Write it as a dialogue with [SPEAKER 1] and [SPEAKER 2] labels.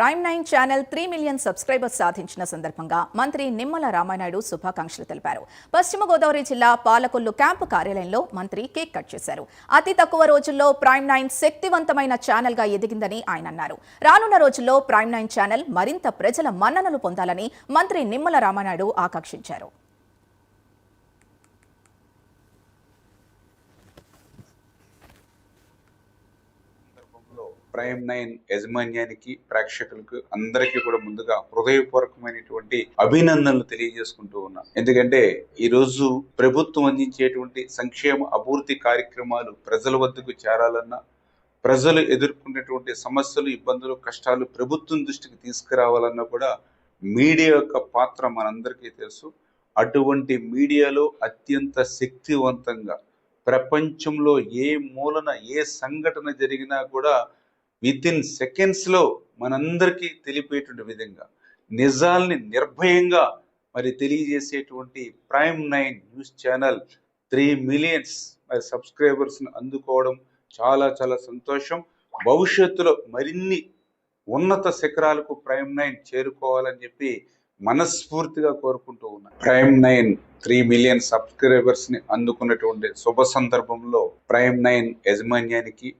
[SPEAKER 1] Prime nine channel three million subscribers సాధించిన సందర్భంగా మంత్రి నిమ్మల రామానాయుడు శుభాకాంక్షలు తెలిపారు. పశ్చిమ గోదావరి జిల్లా పాలకొల్లు క్యాంపు కార్యాలయంలో మంత్రి కేక్ కట్ చేశారు. అతి తక్కువ రోజుల్లో ప్రైమ్ నైన్ శక్తివంతమైన ఛానల్గా ఎదిగిందని ఆయన అన్నారు. రానున్న రోజుల్లో ప్రైమ్ నైన్ ఛానల్ మరింత ప్రజల మన్ననలు పొందాలని మంత్రి నిమ్మల రామానాయుడు ఆకాంక్షించారు.
[SPEAKER 2] ప్రైమ్ నైన్ యాజమాన్యానికి ప్రేక్షకులకు అందరికీ కూడా ముందుగా హృదయపూర్వకమైనటువంటి అభినందనలు తెలియజేసుకుంటూ ఉన్నా. ఎందుకంటే ఈరోజు ప్రభుత్వం అందించేటువంటి సంక్షేమ అభివృద్ధి కార్యక్రమాలు ప్రజల వద్దకు చేరాలన్నా ప్రజలు ఎదుర్కొన్నటువంటి సమస్యలు ఇబ్బందులు కష్టాలు ప్రభుత్వం దృష్టికి తీసుకురావాలన్నా కూడా మీడియా యొక్క పాత్ర మనందరికీ తెలుసు. అటువంటి మీడియాలో అత్యంత శక్తివంతంగా ప్రపంచంలో ఏ మూలన ఏ సంఘటన జరిగినా కూడా విత్ ఇన్ సెకండ్స్లో మనందరికీ తెలిపేటువంటి విధంగా నిజాల్ని నిర్భయంగా మరి తెలియజేసేటువంటి prime nine news channel three millions మరి సబ్స్క్రైబర్స్ని అందుకోవడం చాలా చాలా సంతోషం. భవిష్యత్తులో మరిన్ని ఉన్నత శిఖరాలకు ప్రైమ్ నైన్ చేరుకోవాలని చెప్పి మనస్ఫూర్తిగా కోరుకుంటూ ఉన్నా. ప్రైమ్ నైన్ త్రీ మిలియన్ సబ్స్క్రైబర్స్ని అందుకున్నటువంటి శుభ సందర్భంలో ప్రైమ్ నైన్ యాజమాన్యానికి